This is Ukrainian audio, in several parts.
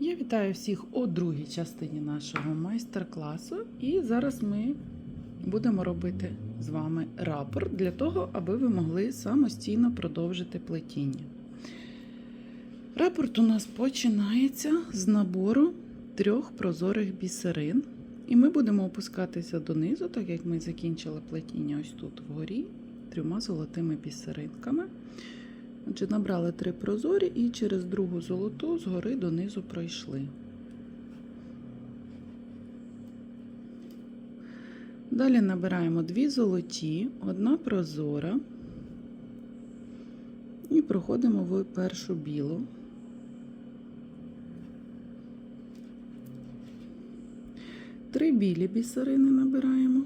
Я вітаю всіх у другій частині нашого майстер-класу. І зараз ми будемо робити з вами рапорт для того, аби ви могли самостійно продовжити плетіння. Рапорт у нас починається з набору трьох прозорих бісерин. І ми будемо опускатися донизу, так як ми закінчили плетіння ось тут вгорі, трьома золотими бісеринками. Отже, набрали три прозорі і через другу золоту згори донизу пройшли. Далі набираємо дві золоті, одна прозора і проходимо в першу білу. Три білі бісерини набираємо,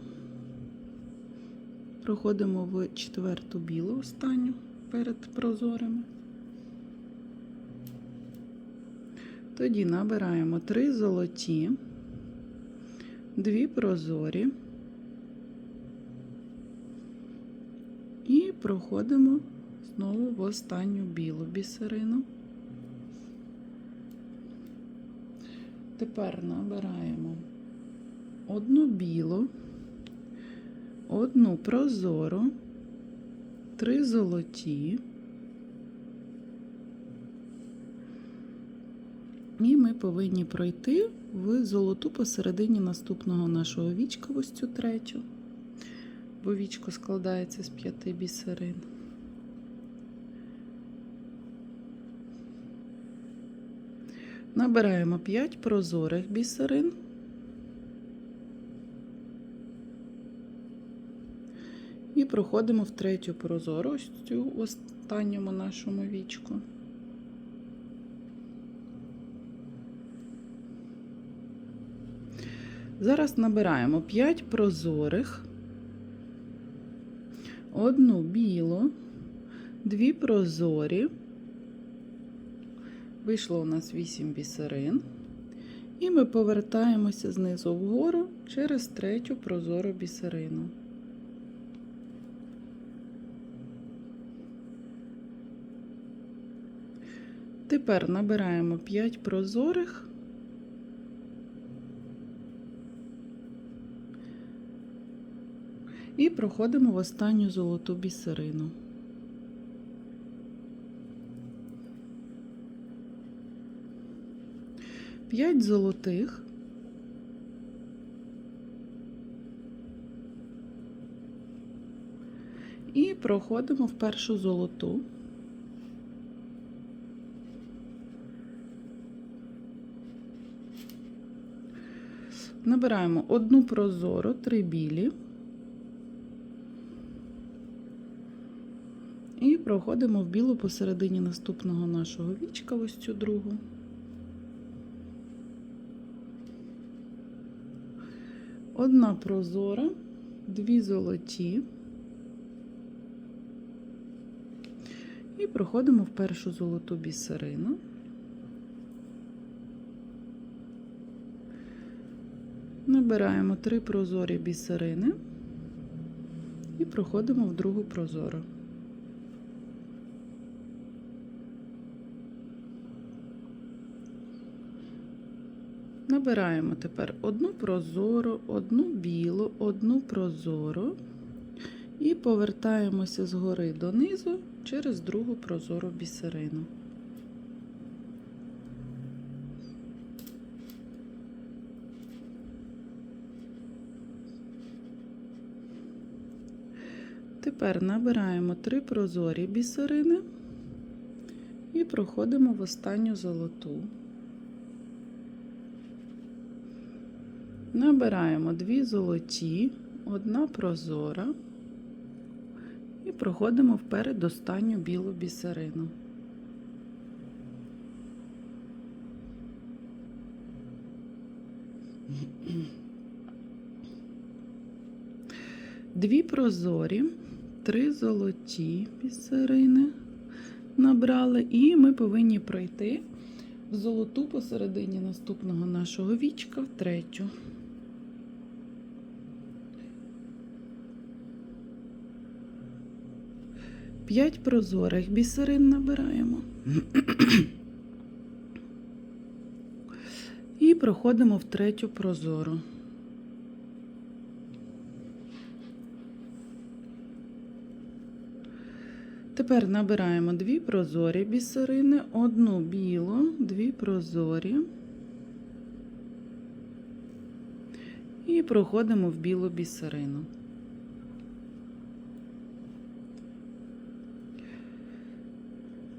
проходимо в четверту білу останню перед прозорими. Тоді набираємо три золоті, дві прозорі і проходимо знову в останню білу бісерину. Тепер набираємо одну білу, одну прозору, три золоті. І ми повинні пройти в золоту посередині наступного нашого вічка, ось цю третю, бо вічко складається з п'яти бісерин. Набираємо 5 прозорих бісерин. І проходимо в третю прозору, ось цю останньому нашому вічку. Зараз набираємо 5 прозорих, одну білу, дві прозорі. Вийшло у нас 8 бісерин. І ми повертаємося знизу вгору через третю прозору бісерину. Тепер набираємо 5 прозорих. І проходимо в останню золоту бісерину. П'ять золотих. І проходимо в першу золоту. Набираємо одну прозору, три білі. І проходимо в білу посередині наступного нашого вічка, ось цю другу. Одна прозора, дві золоті. І проходимо в першу золоту бісерину. Набираємо три прозорі бісерини і проходимо в другу прозору. Набираємо тепер одну прозору, одну білу, одну прозору і повертаємося згори донизу через другу прозору бісерину. Тепер набираємо три прозорі бісерини і проходимо в останню золоту. Набираємо дві золоті, одна прозора і проходимо в передостанню білу бісерину. Дві прозорі, три золоті бісерини набрали, і ми повинні пройти в золоту посередині наступного нашого вічка в третю. П'ять прозорих бісерин набираємо. І проходимо в третю прозору. Тепер набираємо дві прозорі бісерини, одну білу, дві прозорі. І проходимо в білу бісерину.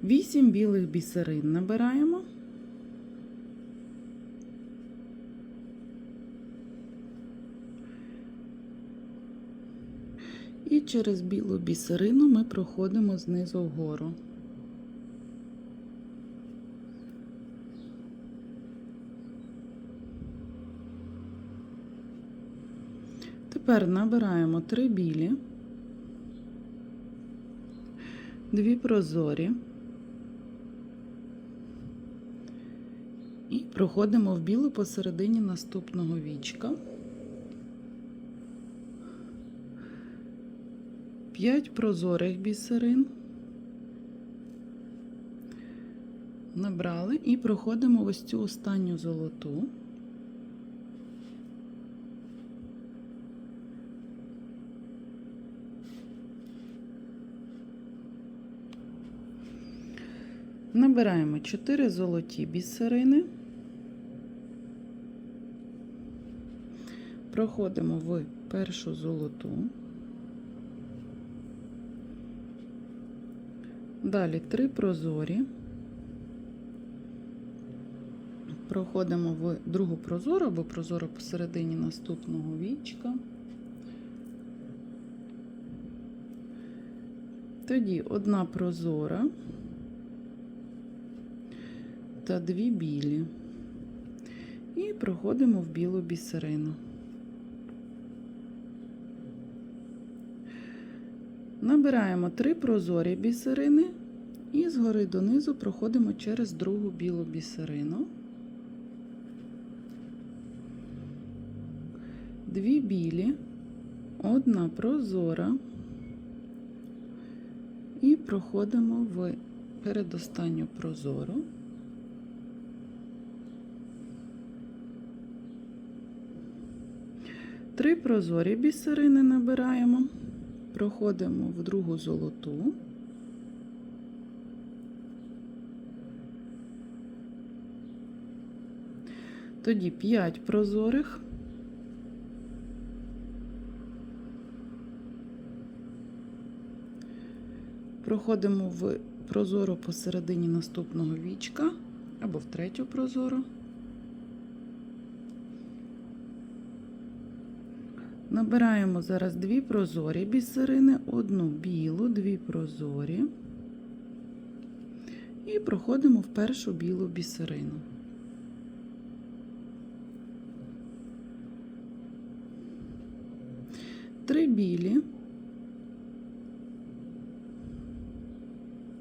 Вісім білих бісерин набираємо. І через білу бісерину ми проходимо знизу вгору. Тепер набираємо три білі, дві прозорі і проходимо в білу посередині наступного вічка. 5 прозорих бісерин. Набрали і проходимо ось цю останню золоту. Набираємо 4 золоті бісерини. Проходимо в першу золоту. Далі три прозорі. Проходимо в другу прозору або прозору посередині наступного вічка. Тоді одна прозора та дві білі. І проходимо в білу бісерину. Набираємо три прозорі бісерини і згори донизу проходимо через другу білу бісерину. Дві білі, одна прозора і проходимо в передостанню прозору. Три прозорі бісерини набираємо. Проходимо в другу золоту. Тоді 5 прозорих. Проходимо в прозору посередині наступного вічка або в третю прозору. Набираємо зараз дві прозорі бісерини, одну білу, дві прозорі і проходимо в першу білу бісерину. Три білі,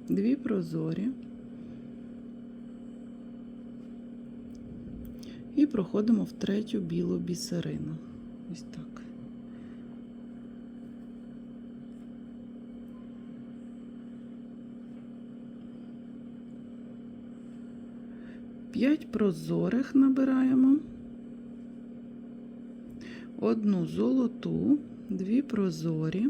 дві прозорі і проходимо в третю білу бісерину. Ось так. П'ять прозорих набираємо, одну золоту, дві прозорі,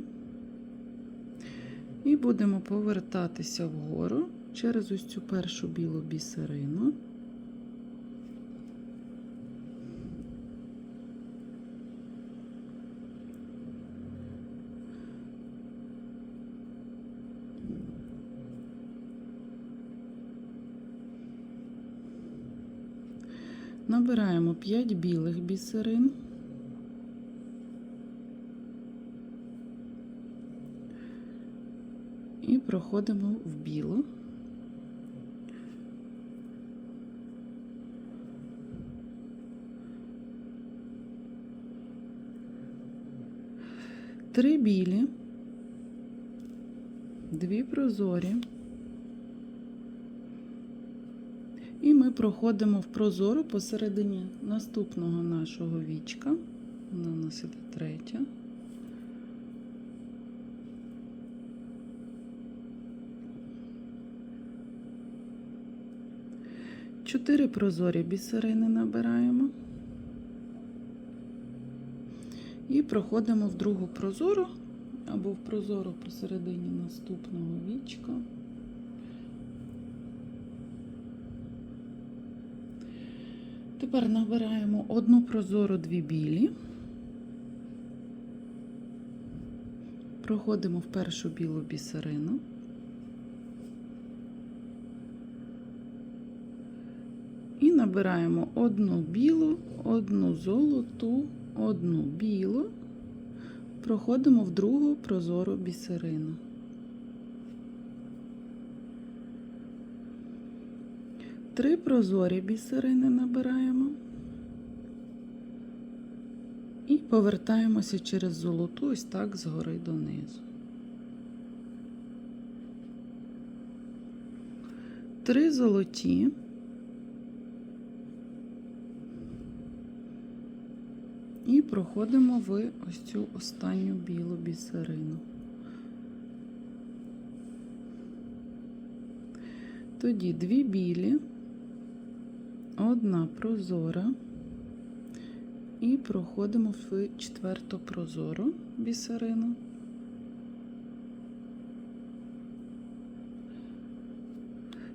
і будемо повертатися вгору через ось цю першу білу бісерину. Набираємо 5 білих бісерин. І проходимо в білу. Три білі, дві прозорі. І проходимо в прозору посередині наступного нашого вічка. Вона у нас іде третя. Чотири прозорі бісерини набираємо. І проходимо в другу прозору або в прозору посередині наступного вічка. Тепер набираємо одну прозору, дві білі. Проходимо в першу білу бісерину. І набираємо одну білу, одну золоту, одну білу, проходимо в другу прозору бісерину. Три прозорі бісерини набираємо і повертаємося через золоту ось так згори донизу. Три золоті. І проходимо в ось цю останню білу бісерину. Тоді дві білі, одна прозора, і проходимо в четверту прозору бісерину.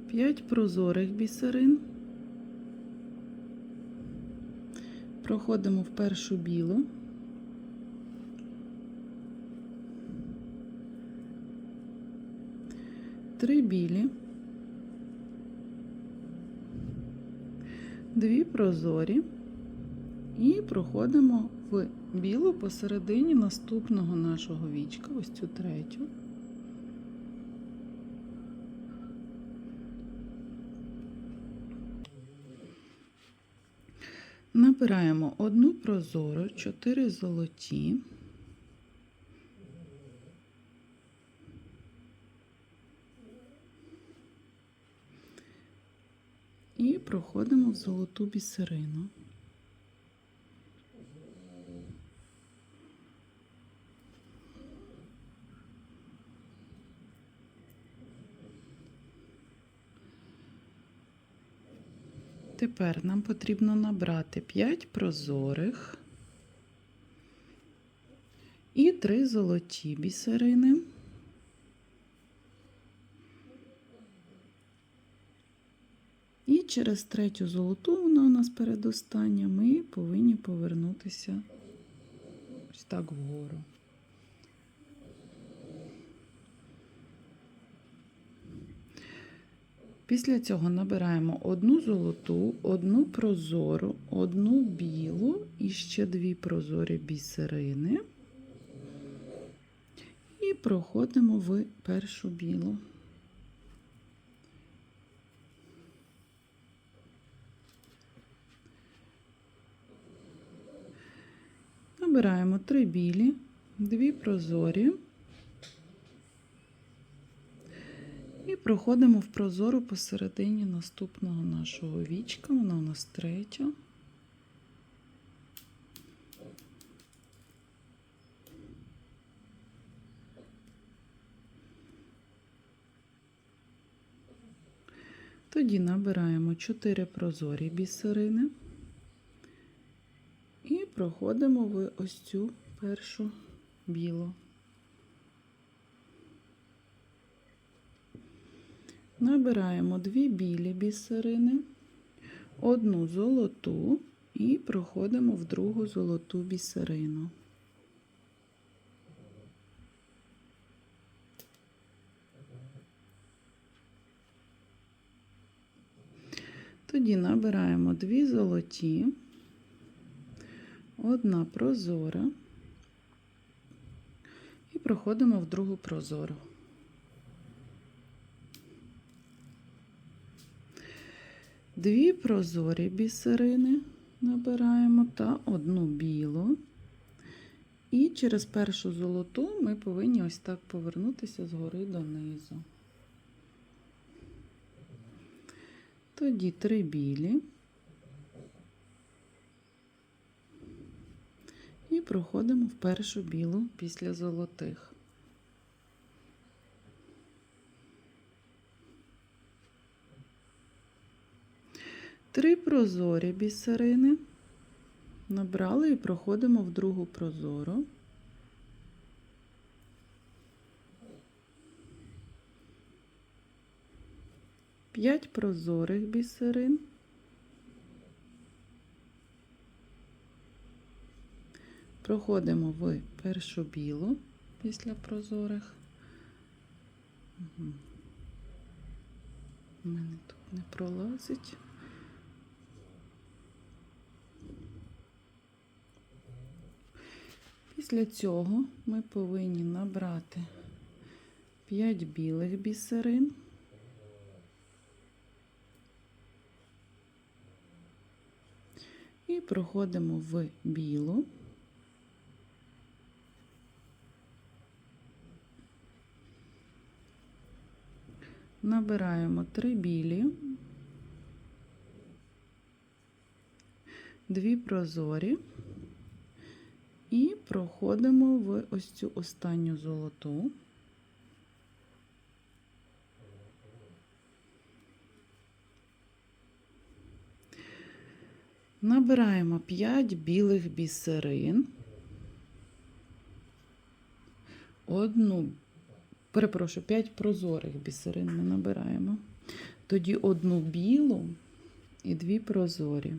П'ять прозорих бісерин. Проходимо в першу білу. Три білі, дві прозорі і проходимо в білу посередині наступного нашого вічка, ось цю третю. Набираємо одну прозору, чотири золоті. І проходимо в золоту бісерину. Тепер нам потрібно набрати 5 прозорих і 3 золоті бісерини. І через третю золоту, вона у нас передостання, ми повинні повернутися ось так вгору. Після цього набираємо одну золоту, одну прозору, одну білу і ще дві прозорі бісерини. І проходимо в першу білу. Набираємо три білі, дві прозорі. І проходимо в прозору посередині наступного нашого вічка. Вона у нас третя. Тоді набираємо 4 прозорі бісерини проходимо в ось цю першу білу. Набираємо дві білі бісерини, одну золоту і проходимо в другу золоту бісерину. Тоді набираємо дві золоті, одна прозора і проходимо в другу прозору. Дві прозорі бісерини набираємо та одну білу. І через першу золоту ми повинні ось так повернутися згори донизу. Тоді три білі. І проходимо в першу білу після золотих. Три прозорі бісерини. Набрали і проходимо в другу прозору. П'ять прозорих бісерин. Проходимо в першу білу після прозорих. У мене тут не пролазить. Після цього ми повинні набрати 5 білих бісерин. І проходимо в білу. Набираємо три білі, дві прозорі. І проходимо в ось цю останню золоту. Набираємо 5 білих бісерин, одну, перепрошую, 5 прозорих бісерин ми набираємо. Тоді одну білу і дві прозорі.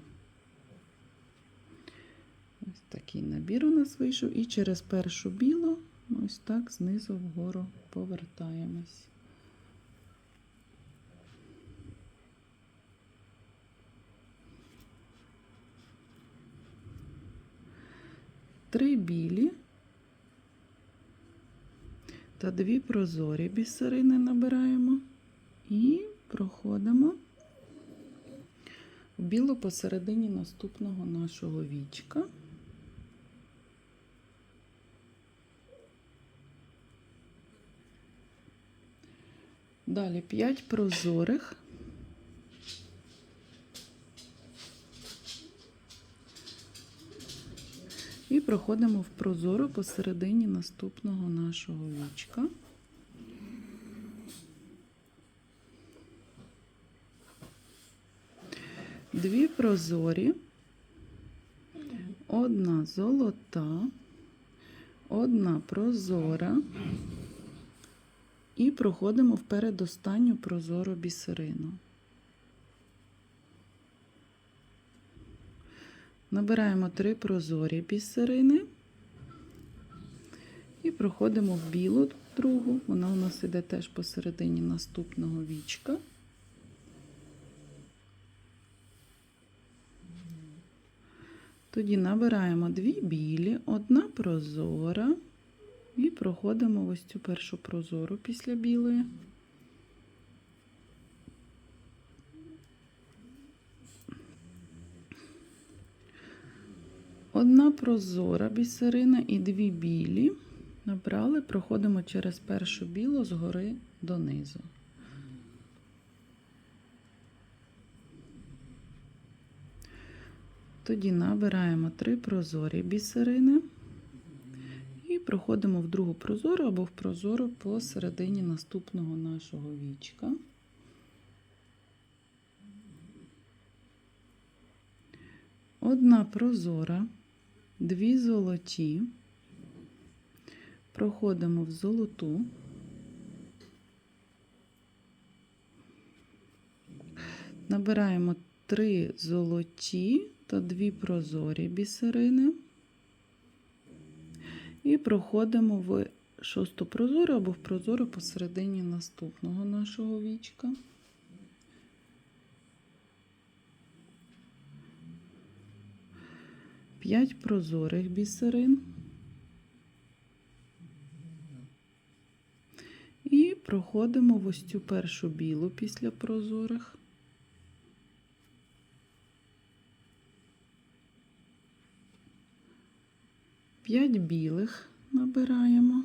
Ось такий набір у нас вийшов. І через першу білу ось так знизу вгору повертаємось. Три білі та дві прозорі бісерини набираємо і проходимо в білу посередині наступного нашого вічка. Далі 5 прозорих. І проходимо в прозору посередині наступного нашого вічка. Дві прозорі, одна золота, одна прозора. І проходимо в передостанню прозору бісерину. Набираємо три прозорі бісерини і проходимо в білу другу. Вона у нас іде теж посередині наступного вічка. Тоді набираємо дві білі, одна прозора. І проходимо ось цю першу прозору після білої. Одна прозора бісерина і дві білі. Набрали, проходимо через першу білу згори донизу. Тоді набираємо три прозорі бісерини. І проходимо в другу прозору або в прозору посередині наступного нашого вічка. Одна прозора, дві золоті, проходимо в золоту. Набираємо три золоті та дві прозорі бісерини. І проходимо в шосту прозору або в прозору посередині наступного нашого вічка. П'ять прозорих бісерин. І проходимо в ось цю першу білу після прозорих. П'ять білих набираємо.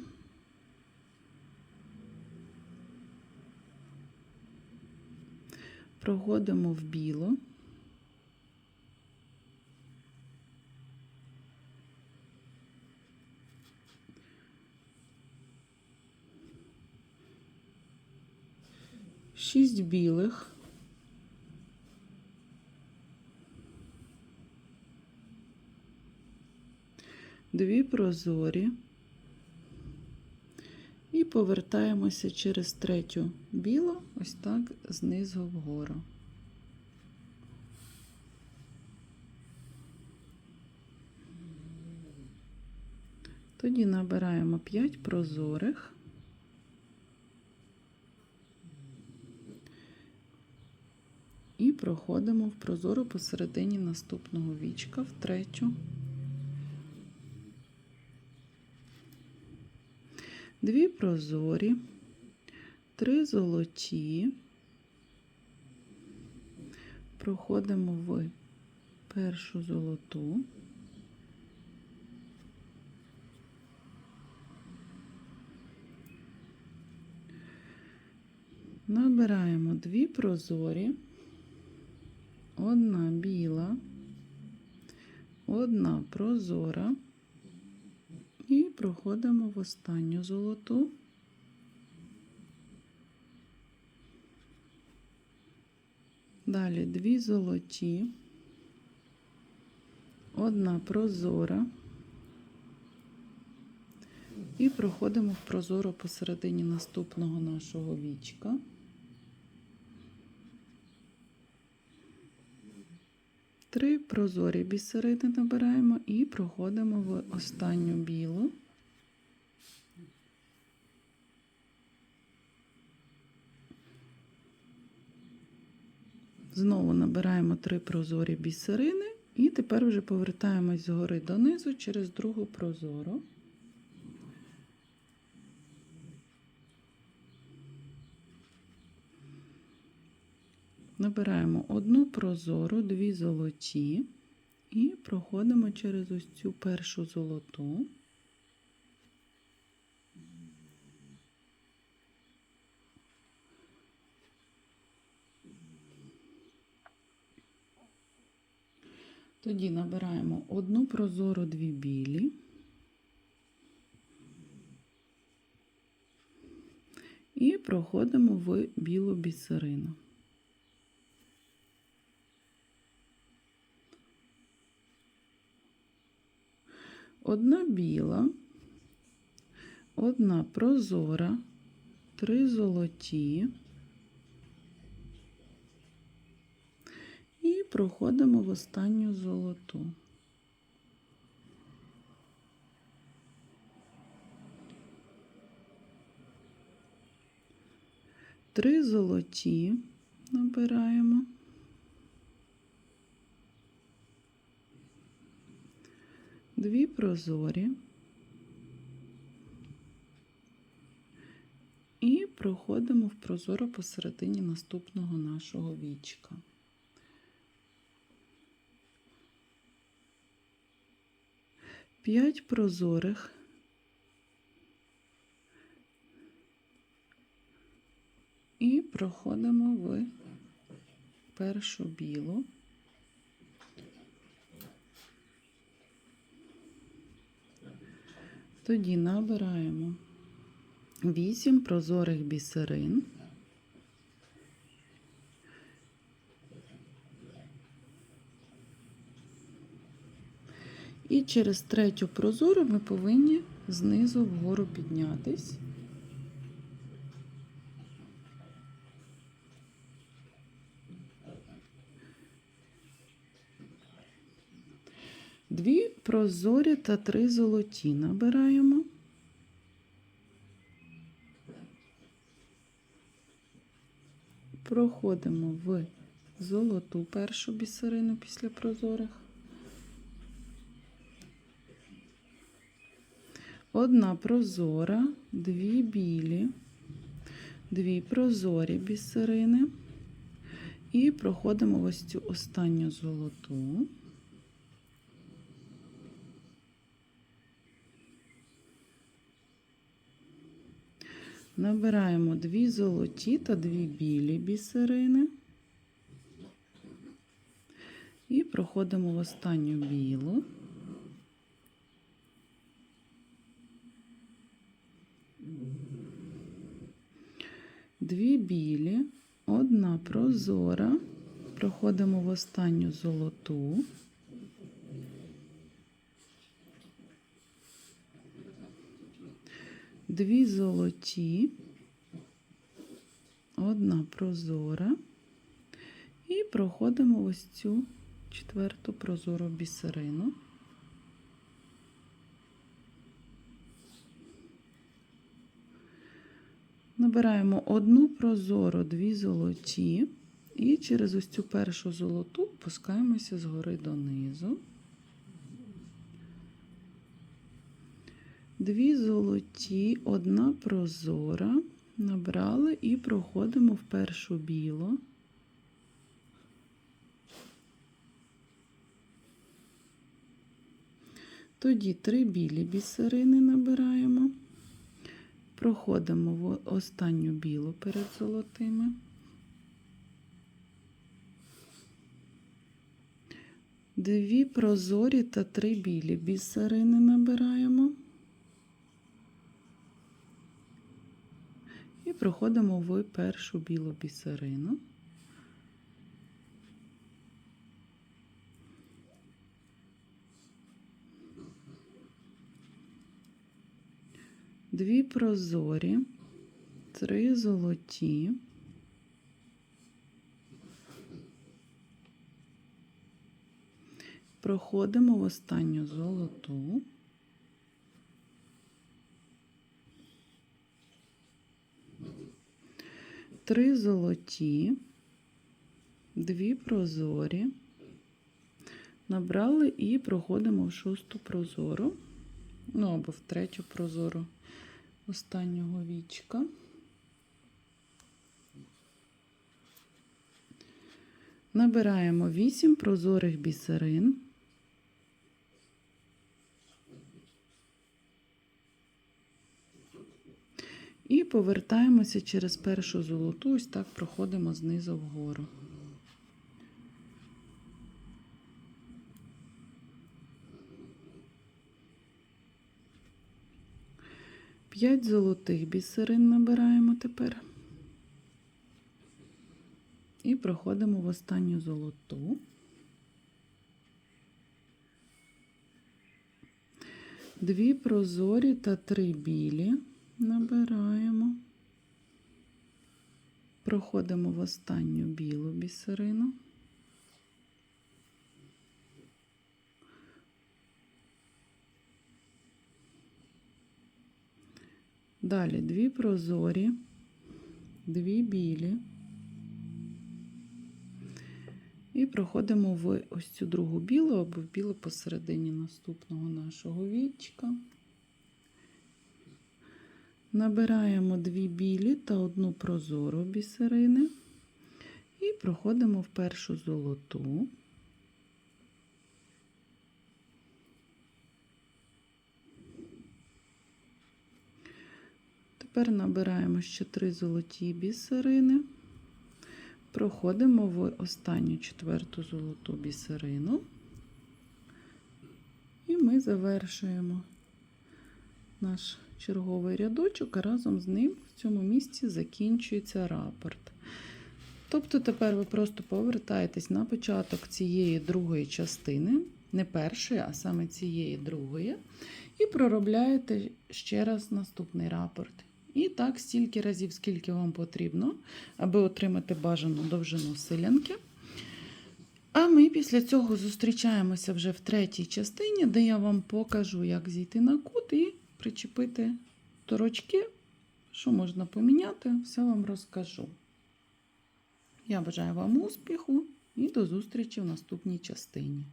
Проходимо в білу. 6 білих. Дві прозорі і повертаємося через третю біло, ось так знизу вгору. Тоді набираємо 5 прозорих. Проходимо в прозору посередині наступного вічка в третю. Дві прозорі, три золоті. Проходимо в першу золоту. Набираємо дві прозорі, одна біла, одна прозора і проходимо в останню золоту. Далі дві золоті, одна прозора. І проходимо в прозоро посередині наступного нашого вічка. Три прозорі бісерини набираємо і проходимо в останню білу. Знову набираємо три прозорі бісерини і тепер вже повертаємось згори донизу через другу прозору. Набираємо одну прозору, дві золоті і проходимо через ось цю першу золоту. Тоді набираємо одну прозору, дві білі. І проходимо в білу бісерину. Одна біла, одна прозора, три золоті. І проходимо в останню золоту. Три золоті набираємо. Дві прозорі. І проходимо в прозоро посередині наступного нашого вічка. П'ять прозорих. І проходимо в першу білу. Тоді набираємо 8 прозорих бісерин. І через третю прозору ми повинні знизу вгору піднятись. Дві прозорі та три золоті набираємо. Проходимо в золоту першу бісерину після прозорих. Одна прозора, дві білі, дві прозорі бісерини. І проходимо ось цю останню золоту. Набираємо дві золоті та дві білі бісерини. І проходимо в останню білу. Дві білі, одна прозора. Проходимо в останню золоту. Дві золоті, одна прозора. І проходимо ось цю четверту прозору бісерину. Набираємо одну прозору, дві золоті, і через ось цю першу золоту опускаємося згори донизу. Дві золоті, одна прозора. Набрали і проходимо в першу білу. Тоді три білі бісерини набираємо. Проходимо в останню білу перед золотими. Дві прозорі та три білі бісерини набираємо. І проходимо в першу білу бісерину. Дві прозорі, три золоті. Проходимо в останню золоту. Три золоті, дві прозорі. Набрали і проходимо в шосту прозору, ну або в третю прозору останнього вічка. Набираємо 8 прозорих бісерин. І повертаємося через першу золоту, ось так проходимо знизу вгору. П'ять золотих бісерин набираємо тепер. І проходимо в останню золоту. Дві прозорі та три білі набираємо. Проходимо в останню білу бісерину. Далі дві прозорі, дві білі. І проходимо в ось цю другу білу або в білу посередині наступного нашого вічка. Набираємо дві білі та одну прозору бісерини. І проходимо в першу золоту. Тепер набираємо ще три золоті бісерини, проходимо в останню четверту золоту бісерину, і ми завершуємо наш черговий рядочок, а разом з ним в цьому місці закінчується рапорт. Тобто тепер ви просто повертаєтесь на початок цієї другої частини, не першої, а саме цієї другої, і проробляєте ще раз наступний рапорт. І так, стільки разів, скільки вам потрібно, аби отримати бажану довжину силянки. А ми після цього зустрічаємося вже в третій частині, де я вам покажу, як зійти на кут і причепити торочки, що можна поміняти, все вам розкажу. Я бажаю вам успіху і до зустрічі в наступній частині.